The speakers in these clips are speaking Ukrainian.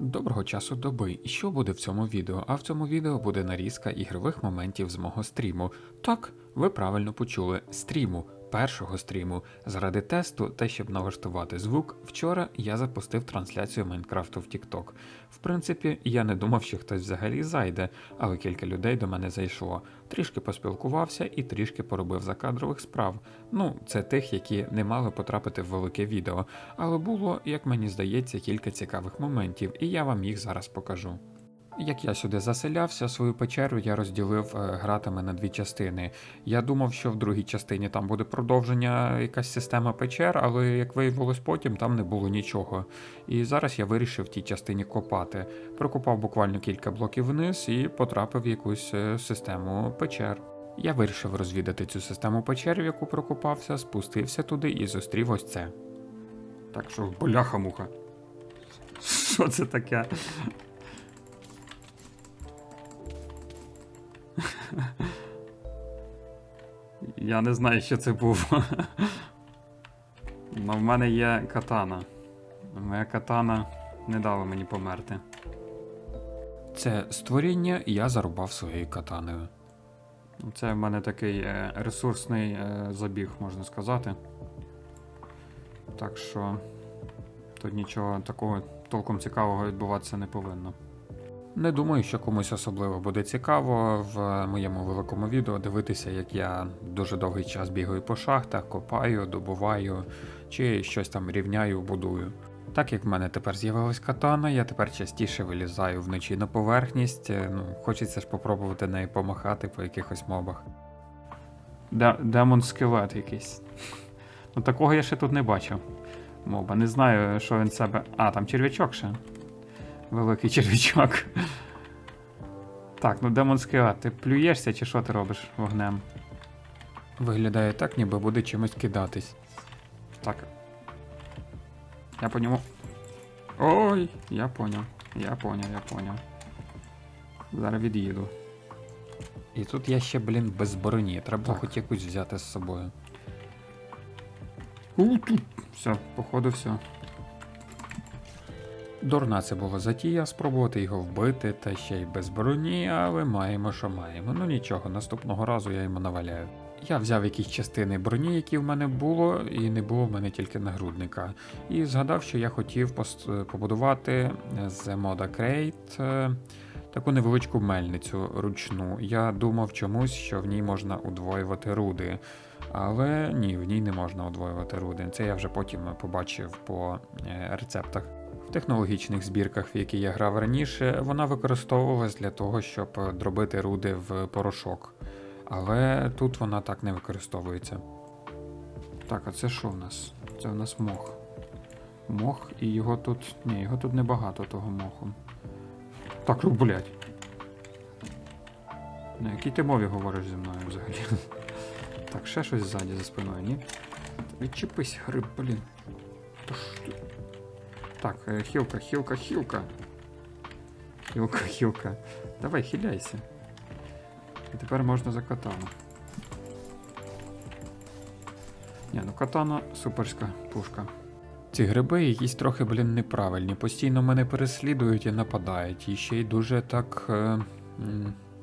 Доброго часу доби. Що буде в цьому відео? А в цьому відео буде нарізка ігрових моментів з мого стріму. Так, ви правильно почули стріму. Першого стріму заради тесту та щоб налаштувати звук, вчора я запустив трансляцію Майнкрафту в TikTok. В принципі, я не думав, що хтось взагалі зайде, але кілька людей до мене зайшло. Трішки поспілкувався і трішки поробив закадрових справ. Ну, це тих, які не мали потрапити в велике відео, але було, як мені здається, кілька цікавих моментів, і я вам їх зараз покажу. Як я сюди заселявся, свою печеру я розділив е, гратами на дві частини. Я думав, що в другій частині там буде продовження якась система печер, але як виявилось потім, там не було нічого. І зараз я вирішив в тій частині копати. Прокопав буквально кілька блоків вниз і потрапив в якусь е, систему печер. Я вирішив розвідати цю систему печер, в яку прокопався, спустився туди і зустрів ось це. Так що, бляха-муха. Що це таке? Я не знаю, що це був. Ну, в мене є катана. Моя катана не дала мені померти. Це створіння я зарубав своєю катаною. Це в мене такий е, ресурсний е, забіг, можна сказати. Так що тут нічого такого толком цікавого відбуватися не повинно. Не думаю, що комусь особливо буде цікаво в моєму великому відео дивитися, як я дуже довгий час бігаю по шахтах, копаю, добуваю чи щось там рівняю, будую. Так як в мене тепер з'явилась катана, я тепер частіше вилізаю вночі на поверхність. е, Ну, хочеться ж попробувати нею помахати по якихось мобах. Де- демон скелет якийсь. Ну такого я ще тут не бачив. Моба, не знаю, що він себе. А, там черв'ячок ще. Великий черв'ячок. Так, ну демон скелет, ти плюєшся чи що ти робиш вогнем? Виглядає так, ніби буде чимось кидатись. Так. Я по ньому. Ой, я поняв. Я поняв, я поняв. Зараз від'їду. І тут я ще, блін, без броні. Треба Так. хоч якусь взяти з собою. У, тут. Все, походу, все. Дурна це була затія спробувати його вбити, та ще й без броні, але маємо, що маємо. Ну нічого, наступного разу я йому наваляю. Я взяв якісь частини броні, які в мене було, і не було в мене тільки нагрудника. І згадав, що я хотів побудувати з мода Crate е, таку невеличку мельницю ручну. Я думав чомусь, що в ній можна удвоювати руди. Але ні, в ній не можна удвоювати руди. Це я вже потім побачив по е, рецептах. Технологічних збірках, в які я грав раніше, вона використовувалась для того, щоб е, дробити руди в порошок. Але тут вона так не використовується. Так, а це що в нас? Це в нас мох. Мох, і його тут. Ні, його тут небагато того моху. Так, ну, блядь. На якій ти мові говориш зі мною взагалі? Так, ще щось ззаді за спиною, ні? Відчепись, гриб, блін. Та ти? Так, е, хілка, хілка, хілка. Хілка, хілка. Давай, хиляйся. І тепер можна за катану. Ні, ну катана суперська пушка. Ці гриби якісь трохи, блін, неправильні. Постійно мене переслідують і нападають. І ще й дуже так е,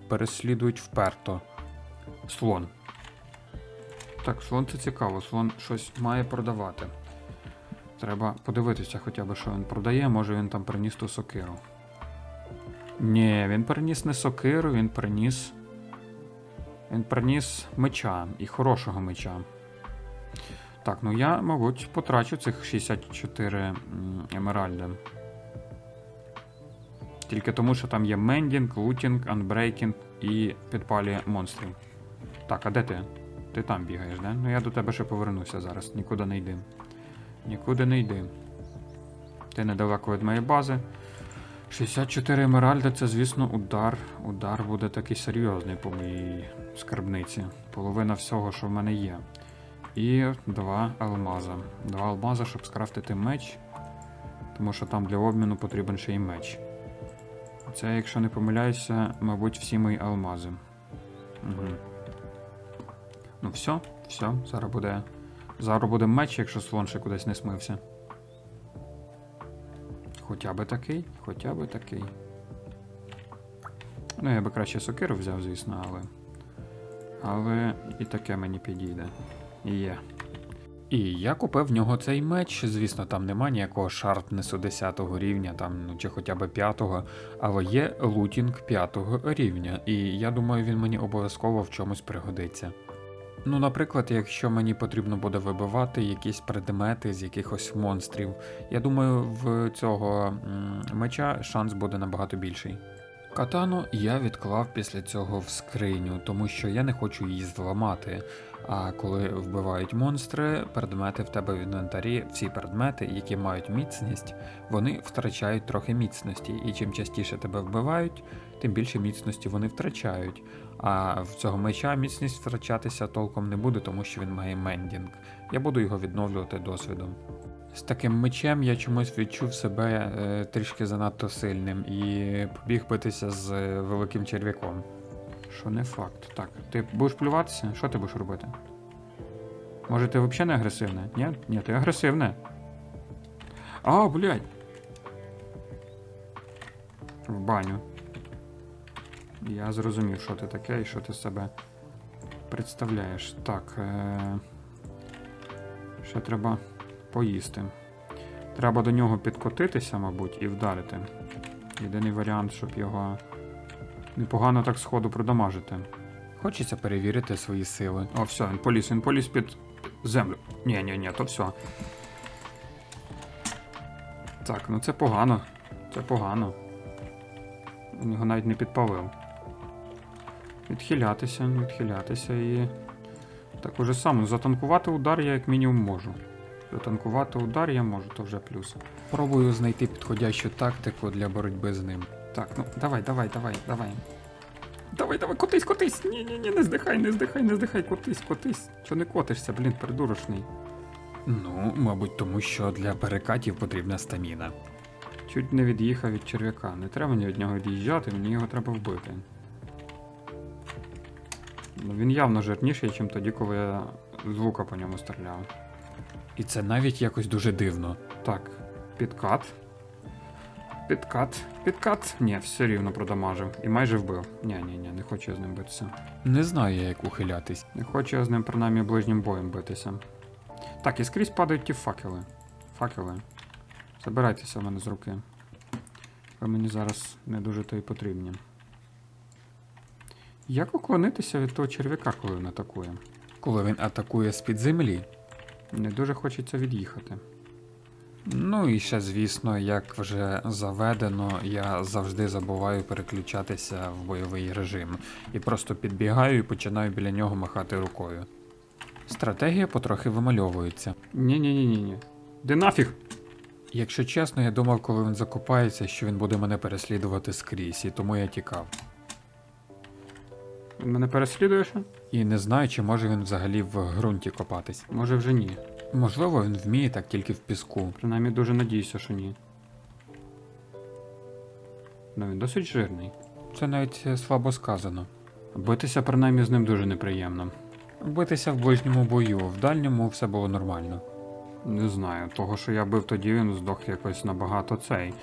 переслідують вперто. Слон. Так, слон це цікаво, слон щось має продавати. Треба подивитися хоча б, що він продає, може він там приніс ту сокиру. Ні, він приніс не сокиру, він приніс. Він приніс меча і хорошого меча. Так, ну я, мабуть, потрачу цих 64 емеральди. Тільки тому, що там є мендінг, лутінг, анбрейкінг і підпалює монстрів. Так, а де ти? Ти там бігаєш, да? Ну я до тебе ще повернуся зараз, нікуди не йди. Нікуди не йди. Ти недалеко від моєї бази. 64 емеральда це, звісно, удар. Удар буде такий серйозний по моїй скарбниці. Половина всього, що в мене є. І два алмаза. Два алмаза, щоб скрафтити меч. Тому що там для обміну потрібен ще й меч. Це, якщо не помиляюся, мабуть, всі мої алмази. Угу. Ну, все, все, зараз буде. Зараз буде меч, якщо слон ще кудись не смився. Хоча би такий, хоча би такий. Ну, я би краще сокиру взяв, звісно, але. Але і таке мені підійде. Є. І я купив в нього цей меч. Звісно, там нема ніякого шартнесу 10 рівня, там, ну, чи хоча б 5-го, але є лутінг 5 рівня, і я думаю, він мені обов'язково в чомусь пригодиться. Ну, наприклад, якщо мені потрібно буде вибивати якісь предмети з якихось монстрів, я думаю, в цього меча шанс буде набагато більший. Катану я відклав після цього в скриню, тому що я не хочу її зламати. А коли вбивають монстри, предмети в тебе в інвентарі, всі предмети, які мають міцність, вони втрачають трохи міцності. І чим частіше тебе вбивають, тим більше міцності вони втрачають. А в цього меча міцність втрачатися толком не буде, тому що він має мендінг. Я буду його відновлювати досвідом. З таким мечем я чомусь відчув себе е, трішки занадто сильним і побіг битися з е, великим черв'яком. Що не факт. Так, ти будеш плюватися? Що ти будеш робити? Може, ти взагалі не агресивне? Ні? Ні, ти агресивне. А, блядь. В баню. Я зрозумів, що ти таке і що ти себе представляєш. Так. Е- ще треба поїсти. Треба до нього підкотитися, мабуть, і вдарити. Єдиний варіант, щоб його непогано так сходу продамажити. Хочеться перевірити свої сили. О, все, він поліз, він поліз під землю. Ні, ні, ні, то все. Так, ну це погано. Це погано. Він його навіть не підпалив. Відхилятися, відхилятися і. Так уже сам, ну, затанкувати удар я як мінімум можу. Затанкувати удар я можу, то вже плюс. Пробую знайти підходящу тактику для боротьби з ним. Так, ну давай, давай, давай, давай. Давай, давай, котись, котись! Ні, ні, ні, не здихай, не здихай, не здихай, котись, котись. Чого не котишся, блін, придурочний. Ну, мабуть, тому що для перекатів потрібна стаміна. Чуть не від'їхав від черв'яка. Не треба мені від нього від'їжджати, мені його треба вбити. Ну, він явно жирніший, ніж тоді, коли я з лука по ньому стріляв. І це навіть якось дуже дивно. Так, підкат. Підкат, підкат. Ні, все рівно продамажив. І майже вбив. Ні, ні, ні, не хочу я з ним битися. Не знаю я, як ухилятись. Не хочу я з ним принаймні ближнім боєм битися. Так, і скрізь падають ті факели. Факели. Забирайтеся в мене з руки. Ви мені зараз не дуже то й потрібні. Як уклонитися від того черв'яка, коли він атакує? Коли він атакує з-під землі. Не дуже хочеться від'їхати. Ну і ще, звісно, як вже заведено, я завжди забуваю переключатися в бойовий режим і просто підбігаю і починаю біля нього махати рукою. Стратегія потрохи вимальовується. Ні-ні-ні-ні. Де нафіг? Якщо чесно, я думав, коли він закопається, що він буде мене переслідувати скрізь, і тому я тікав. Він мене переслідує ще? І не знаю, чи може він взагалі в ґрунті копатись. Може вже ні. Можливо, він вміє так тільки в піску. Принаймні дуже надіюся, що ні. Ну він досить жирний. Це навіть е, слабо сказано. Битися принаймні з ним дуже неприємно. Битися в ближньому бою, в дальньому все було нормально. Не знаю, того, що я бив тоді, він здох якось набагато цей.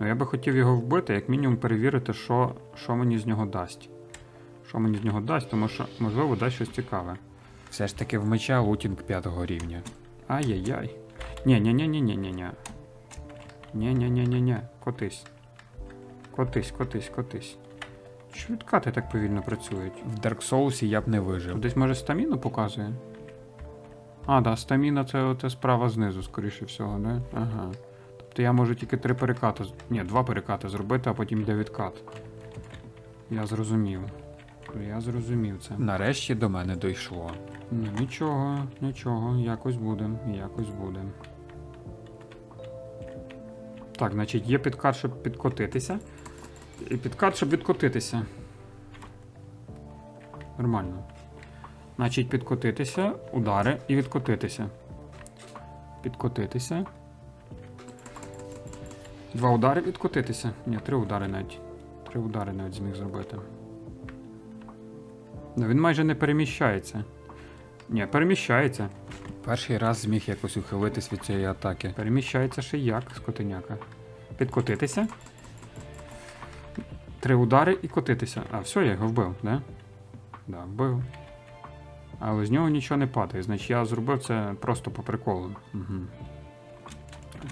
Ну я би хотів його вбити, як мінімум перевірити, що, що мені з нього дасть. Що мені з нього дасть, тому що, можливо, дасть щось цікаве. Все ж таки в меча лутінг 5 рівня. Ай-яй-яй. ні ні ні ні ні ні ні ні ні ні ні ні Котись. Котись, котись, котись. Що відкати так повільно працюють? В Dark Souls я б не вижив. Десь може стаміну показує? А, да, стаміна це оте справа знизу, скоріше всього, да? Ага. Тобто я можу тільки три перекати. Ні, два перекати зробити, а потім йде відкат. Я зрозумів. Я зрозумів це. Нарешті до мене дійшло. Ну, нічого, нічого, якось буде, якось буде. Так, значить, є підкат, щоб підкотитися. І підкат, щоб відкотитися. Нормально. Значить, підкотитися, удари і відкотитися. Підкотитися. Два удари відкотитися. Ні, три удари навіть. Три удари навіть зміг зробити. Ну він майже не переміщається. Ні, переміщається. Перший раз зміг якось ухилитись від цієї атаки. Переміщається ще як, скотиняка. підкотитися. Три удари і котитися. А, все, я його вбив, да? Да, вбив. Але з нього нічого не падає. Значить, я зробив це просто по приколу. Угу.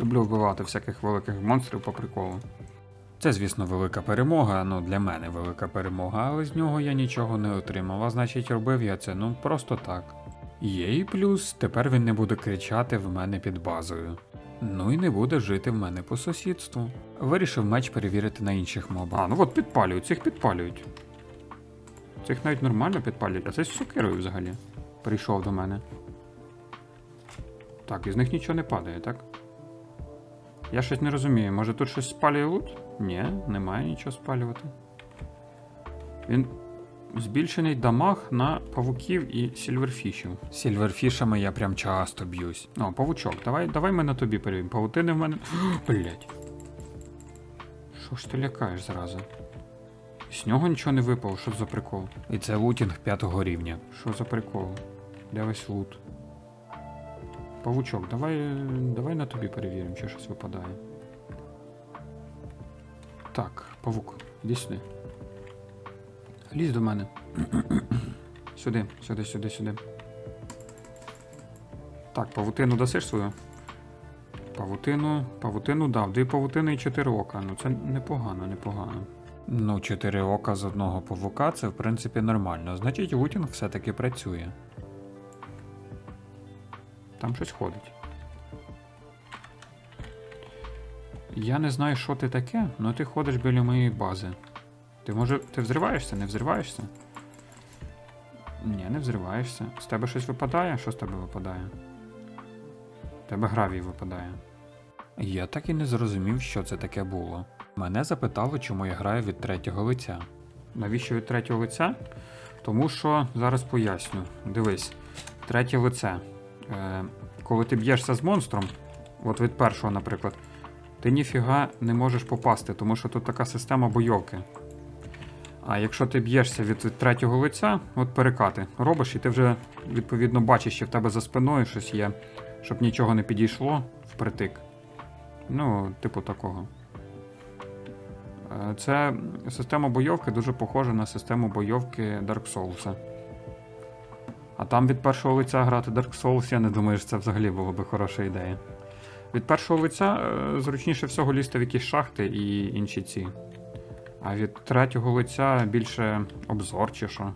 Люблю вбивати всяких великих монстрів по приколу. Це, звісно, велика перемога, ну для мене велика перемога, але з нього я нічого не отримав, а значить робив я це ну просто так. Є і плюс, тепер він не буде кричати в мене під базою. Ну і не буде жити в мене по сусідству. Вирішив меч перевірити на інших мобах. А, ну от підпалюють, цих підпалюють. Цих навіть нормально підпалюють, а це з сокирою взагалі. Прийшов до мене. Так, із них нічого не падає, так? Я щось не розумію, може тут щось спалює лут? Ні, немає нічого спалювати. Він збільшений дамаг на павуків і сільверфішів. Сільверфішами я прям часто б'юсь. О, павучок, давай, давай ми на тобі перевіримо. Павутини в мене. Блять. Що ж ти лякаєш зразу? З нього нічого не випало, що за прикол? І це лутінг п'ятого рівня. Що за прикол? Де весь лут? Павучок, давай, давай на тобі перевіримо, чи щось випадає. Так, павук, іди сюди. Лізь до мене. сюди, сюди, сюди, сюди. Так, павутину дасиш свою? Павутину, павутину дав. Дві павутини і чотири ока. Ну це непогано, непогано. Ну, чотири ока з одного павука це в принципі нормально. Значить, лутінг все-таки працює. Там щось ходить. Я не знаю, що ти таке, але ти ходиш біля моєї бази. Ти може. Ти взриваєшся, не взриваєшся? Ні, не взриваєшся. З тебе щось випадає? Що з тебе випадає? В тебе гравій випадає. Я так і не зрозумів, що це таке було. Мене запитали, чому я граю від третього лиця. Навіщо від третього лиця? Тому що зараз поясню. Дивись, третє лице. Е, коли ти б'єшся з монстром, от від першого, наприклад, ти ніфіга не можеш попасти, тому що тут така система бойовки. А якщо ти б'єшся від, третього лиця, от перекати робиш, і ти вже відповідно бачиш, що в тебе за спиною щось є, щоб нічого не підійшло впритик. Ну, типу такого. Е, Це система бойовки дуже похожа на систему бойовки Dark Souls. А там від першого лиця грати Dark Souls, я не думаю, що це взагалі було би хороша ідея. Від першого лиця е, зручніше всього лізти в якісь шахти і інші ці. А від третього лиця більше обзор чи що.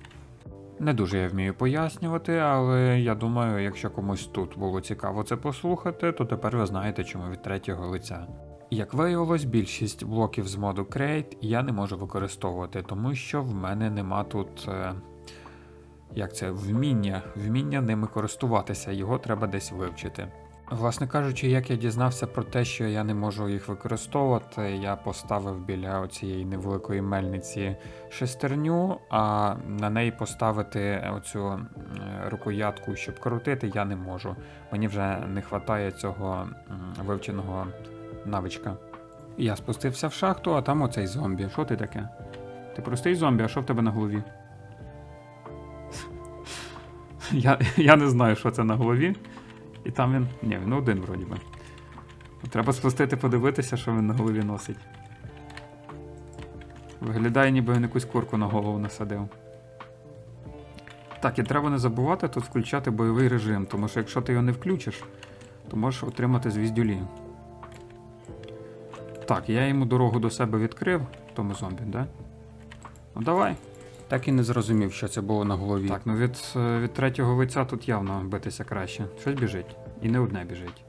Не дуже я вмію пояснювати, але я думаю, якщо комусь тут було цікаво це послухати, то тепер ви знаєте, чому від третього лиця. Як виявилось, більшість блоків з моду Create я не можу використовувати, тому що в мене нема тут. Е, як це, вміння, вміння ними користуватися, його треба десь вивчити. Власне кажучи, як я дізнався про те, що я не можу їх використовувати, я поставив біля цієї невеликої мельниці шестерню, а на неї поставити оцю рукоятку, щоб крутити, я не можу. Мені вже не вистачає цього вивченого навичка. Я спустився в шахту, а там оцей зомбі. Що ти таке? Ти простий зомбі, а що в тебе на голові? Я, я не знаю, що це на голові. І там він. Ні, він один вроді би. Треба спустити, подивитися, що він на голові носить. Виглядає, ніби він якусь курку на голову насадив. Так, і треба не забувати тут включати бойовий режим, тому що якщо ти його не включиш, то можеш отримати звіздюлі. Так, я йому дорогу до себе відкрив, тому зомбі, да? Ну давай. Так і не зрозумів, що це було на голові. Так, ну від, е, від третього лиця тут явно битися краще. Щось біжить. І не одне біжить.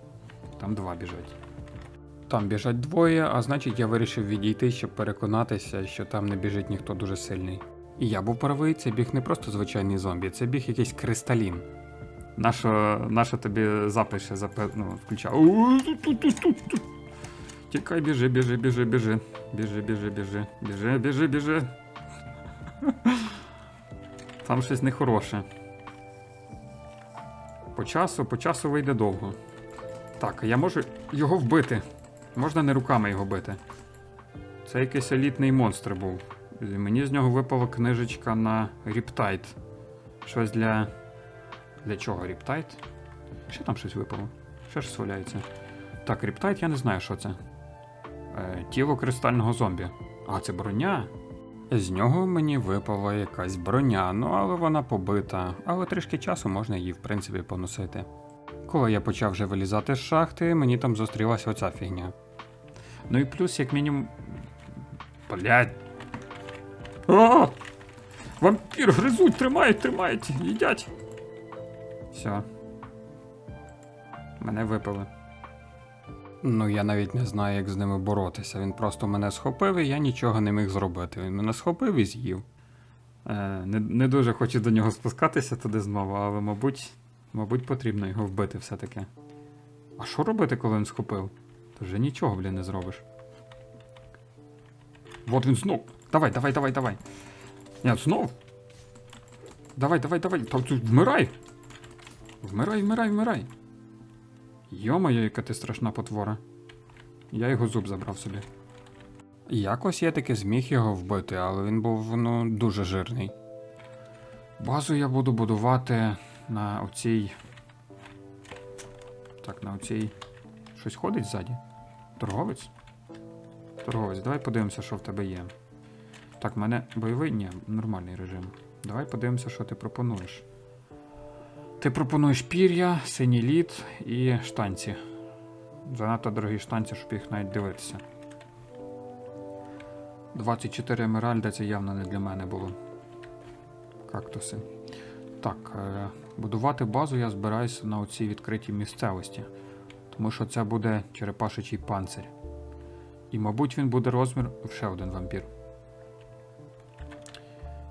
Там два біжать. Там біжать двоє, а значить я вирішив відійти, щоб переконатися, що там не біжить ніхто дуже сильний. І я був правий, це біг не просто звичайний зомбі, це біг якийсь кристалін. Наша, наша тобі запис ще запе... ну, включав. Тікай, біжи, біжи, біжи, біжи. Біжи, біжи, біжи. Біжи, біжи, біжи. Там щось нехороше. По часу, по часу вийде довго. Так, я можу його вбити. Можна не руками його бити. Це якийсь елітний монстр був. Мені з нього випала книжечка на Ріптайт. Щось для. Для чого Ріптайт? Ще там щось випало. Ще щось валяється. Так, Ріптайт, я не знаю, що це. Е, тіло кристального зомбі. А, це броня. З нього мені випала якась броня, ну але вона побита, але трішки часу можна її, в принципі, поносити. Коли я почав вже вилізати з шахти, мені там зустрілася оця фігня. Ну і плюс, як мінімум. Блять. А! Вампір гризуть, тримають, тримають, їдять. Все. Мене випили. Ну, я навіть не знаю, як з ними боротися. Він просто мене схопив, і я нічого не міг зробити. Він мене схопив і з'їв. Е, не, не дуже хочу до нього спускатися туди знову, але, мабуть, мабуть, потрібно його вбити все-таки. А що робити, коли він схопив? Ти вже нічого, блін, не зробиш. Вот він знов. Давай, давай, давай, давай. Ні, знов. Давай, давай, давай. Та вмирай. Вмирай, вмирай, вмирай. Йо-моє, яка ти страшна потвора. Я його зуб забрав собі. Якось я таки зміг його вбити, але він був ну, дуже жирний. Базу я буду будувати на оцій. Так, на оцій. Щось ходить ззаді? Торговець? Торговець, давай подивимося, що в тебе є. Так, в мене бойовий? Ні, нормальний режим. Давай подивимося, що ти пропонуєш. Ти пропонуєш пір'я, синій лід і штанці. Занадто дорогі штанці, щоб їх навіть дивитися. 24 емеральда це явно не для мене було. Кактуси. Так, е, будувати базу я збираюся на оцій відкритій місцевості. Тому що це буде черепашичий панцир. І, мабуть, він буде розмір ще один вампір.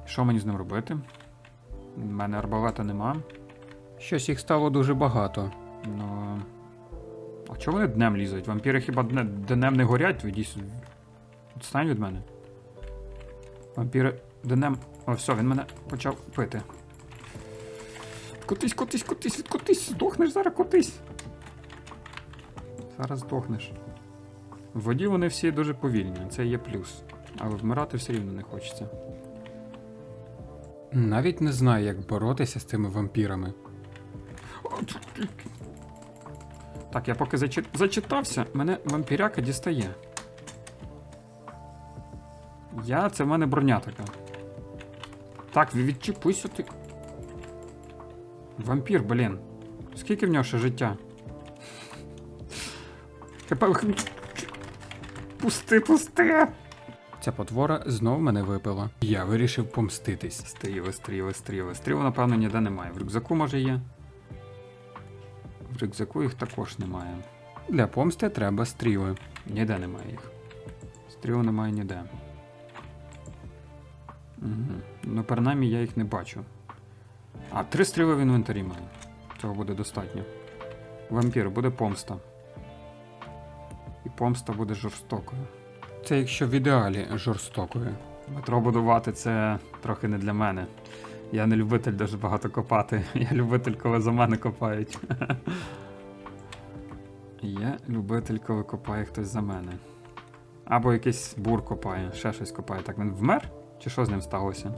Що мені з ним робити? У мене арбалета нема. Щось їх стало дуже багато. Ну. А чого вони днем лізуть? Вампіри хіба дне- днем не горять? Відійсь. Відстань від мене. Вампіри днем. О, все, він мене почав пити. Котись, котись, котись, відкотись, здохнеш зараз, котись. Зараз здохнеш. В воді вони всі дуже повільні, це є плюс. Але вмирати все рівно не хочеться. Навіть не знаю, як боротися з цими вампірами. Так, я поки зачи... зачитався, мене вампіряка дістає. Я, це в мене броня така. Так, відчепися ти. Вампір, блін. Скільки в нього ще життя? Пусти, пусти! Ця потвора знов мене випила. Я вирішив помститись. Стріли, стріли, стріли. Стріли, напевно, ніде немає. В рюкзаку може є. В рюкзаку їх також немає. Для помсти треба стріли. Ніде немає їх. Стріл немає ніде. Угу. Ну, принаймні я їх не бачу. А, три стріли в інвентарі маю. Цього буде достатньо. Вампір, буде помста. І помста буде жорстокою. Це якщо в ідеалі жорстокою. Метро будувати це трохи не для мене. Я не любитель дуже багато копати. Я любитель, коли за мене копають. Я любитель, коли копає хтось за мене. Або якийсь бур копає, ще щось копає. Так він вмер? Чи що з ним сталося?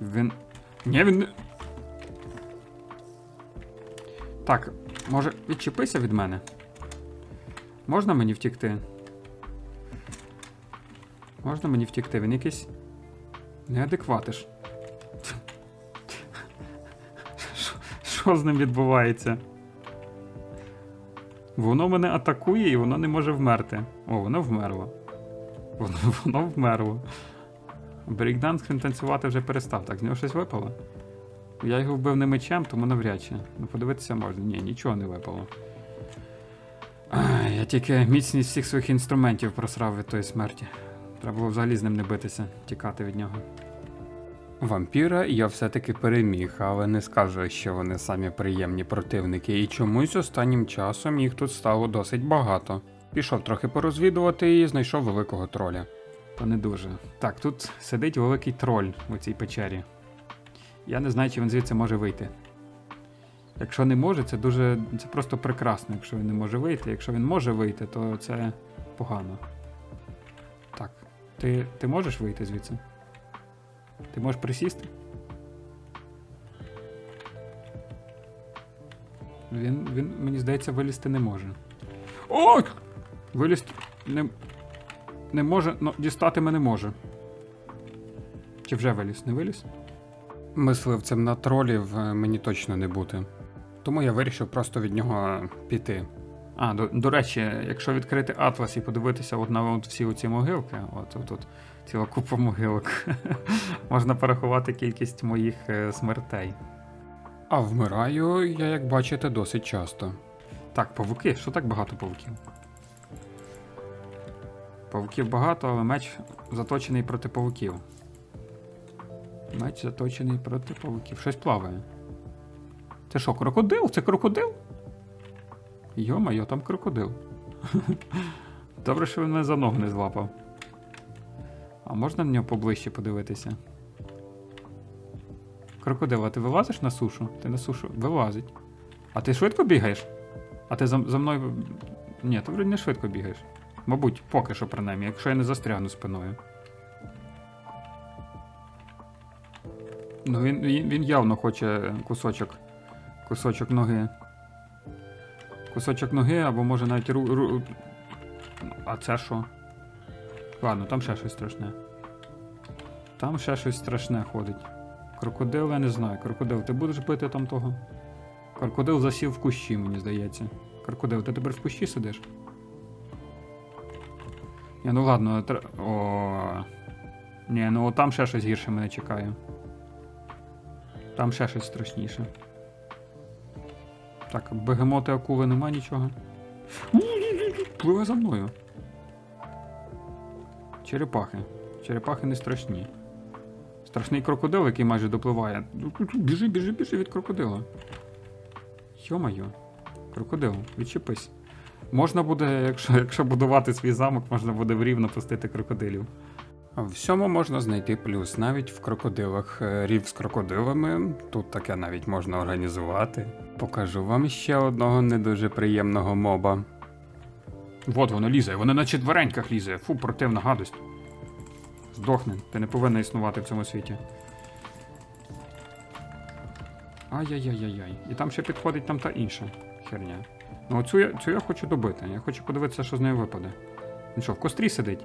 Він. Ні, він. Так, може, відчепися від мене? Можна мені втікти? Можна мені втікти? Він якийсь. Неадекватиш. Що- з ним відбувається? Воно мене атакує і воно не може вмерти. О, воно вмерло. Воно, воно вмерло. Брейкданс він танцювати вже перестав. Так, з нього щось випало. Я його вбив не мечем, тому навряд чи. Ну, подивитися можна. Ні, нічого не випало. Ай, я тільки міцність всіх своїх інструментів просрав від тої смерті. Треба було взагалі з ним не битися, тікати від нього. Вампіра я все-таки переміг, але не скажу, що вони самі приємні противники, і чомусь останнім часом їх тут стало досить багато. Пішов трохи порозвідувати і знайшов великого троля. Та не дуже. Так, тут сидить великий троль у цій печері. Я не знаю, чи він звідси може вийти. Якщо не може, це дуже. це просто прекрасно, якщо він не може вийти. Якщо він може вийти, то це погано. Ти, ти можеш вийти звідси? Ти можеш присісти? Він, він, мені здається, вилізти не може. О! Виліз не, не може, ну, дістати мене може. Чи вже виліз? Не виліз? Мисливцем на тролів е, мені точно не бути. Тому я вирішив просто від нього піти. А, до, до речі, якщо відкрити атлас і подивитися от на от всі оці могилки, от от ціла купа могилок, можна порахувати кількість моїх е, смертей. А вмираю я, як бачите, досить часто. Так, павуки, що так багато павуків? Павуків багато, але меч заточений проти павуків. Меч заточений проти павуків. Щось плаває. Це що, крокодил? Це крокодил? Йо-моє, там крокодил. Добре, що він мене за ногу не злапав. А можна на нього поближче подивитися? Крокодил, а ти вилазиш на сушу? Ти на сушу вилазить. А ти швидко бігаєш? А ти за, за мною. Ні, ти вроді не швидко бігаєш. Мабуть, поки що принаймні, якщо я не застрягну спиною. Ну він, він явно хоче кусочок. Кусочок ноги. Кусочок ноги, або може навіть ру. ру... А це що? Ладно, там ще щось страшне. Там ще щось страшне ходить. Крокодил, я не знаю. Крокодил, ти будеш бити там того? Крокодил засів в кущі, мені здається. Крокодил, ти тепер в кущі сидиш? Ні, ну ладно, тр... О. Ні, ну там ще щось гірше мене чекає. Там ще щось страшніше. Так, бегемоти акули нема нічого. Пливе за мною. Черепахи. Черепахи не страшні. Страшний крокодил, який майже допливає. Біжи, біжи, біжи від крокодила. Йо-моє. Крокодил, відчепись. Можна буде, якщо, якщо будувати свій замок, можна буде в рівно пустити крокодилів. Всьому можна знайти плюс, навіть в крокодилах. Е, Рів з крокодилами, тут таке навіть можна організувати. Покажу вам ще одного не дуже приємного моба. Вот воно лізе, воно на четвереньках лізе. Фу, противна гадость. Здохни, ти не повинна існувати в цьому світі. Ай-яй-яй-яй-яй. І там ще підходить там та інша херня. Ну оцю я, цю я хочу добити. Я хочу подивитися, що з нею випаде. Він що, в кострі сидить?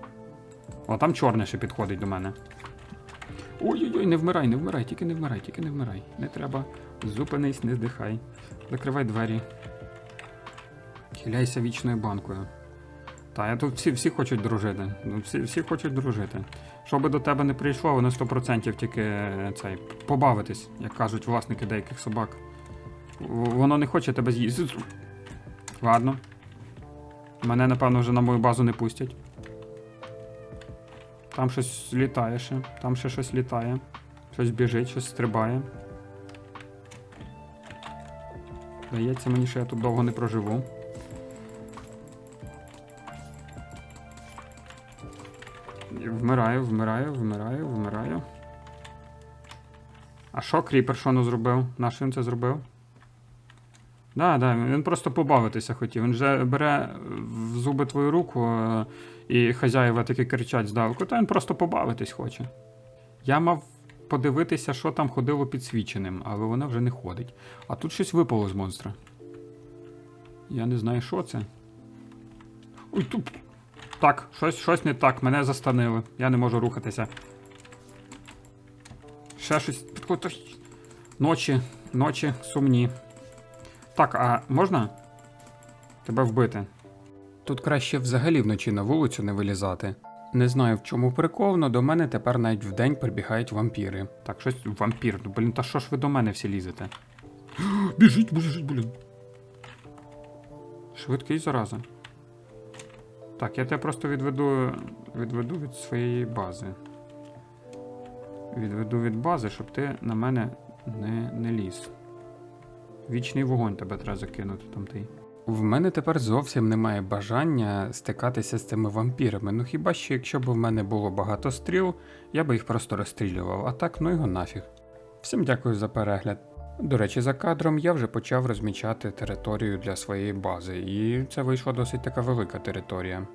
О, там чорне ще підходить до мене. Ой-ой-ой, не вмирай, не вмирай, тільки не вмирай, тільки не вмирай. Не треба. Зупинись, не здихай. Закривай двері. Хиляйся вічною банкою. Та, я тут всі, всі хочуть дружити. Ну, Всі, всі хочуть дружити. Що би до тебе не прийшло, вони 100% тільки е, цей, побавитись, як кажуть власники деяких собак. Воно не хоче тебе з'їсти. Ладно. Мене, напевно, вже на мою базу не пустять. Там щось літає ще. Там ще щось літає. Щось біжить, щось стрибає. Здається мені, що я тут довго не проживу. Вмираю, вмираю, вмираю, вмираю. А що Кріпер що не зробив? На що він це зробив? Да, да, він просто побавитися хотів. Він вже бере в зуби твою руку, е, і хазяїва таки кричать здалеку, та він просто побавитись хоче. Я мав подивитися, що там ходило підсвіченим, але воно вже не ходить. А тут щось випало з монстра. Я не знаю, що це. Ой, тут. Так, щось, щось не так, мене застанили. Я не можу рухатися. Ще щось. Ночі, ночі сумні. Так, а можна тебе вбити? Тут краще взагалі вночі на вулицю не вилізати. Не знаю в чому прикол, но до мене тепер навіть вдень прибігають вампіри. Так, щось вампір. Ну, Блін, та що ж ви до мене всі лізете? Біжить, біжить, блін. Швидкий зараза. Так, я тебе просто відведу. відведу від своєї бази. Відведу від бази, щоб ти на мене не, не ліз. Вічний вогонь тебе треба закинути там ти. В мене тепер зовсім немає бажання стикатися з цими вампірами. Ну хіба що якщо б в мене було багато стріл, я би їх просто розстрілював, а так ну його нафіг. Всім дякую за перегляд. До речі, за кадром я вже почав розмічати територію для своєї бази, і це вийшла досить така велика територія.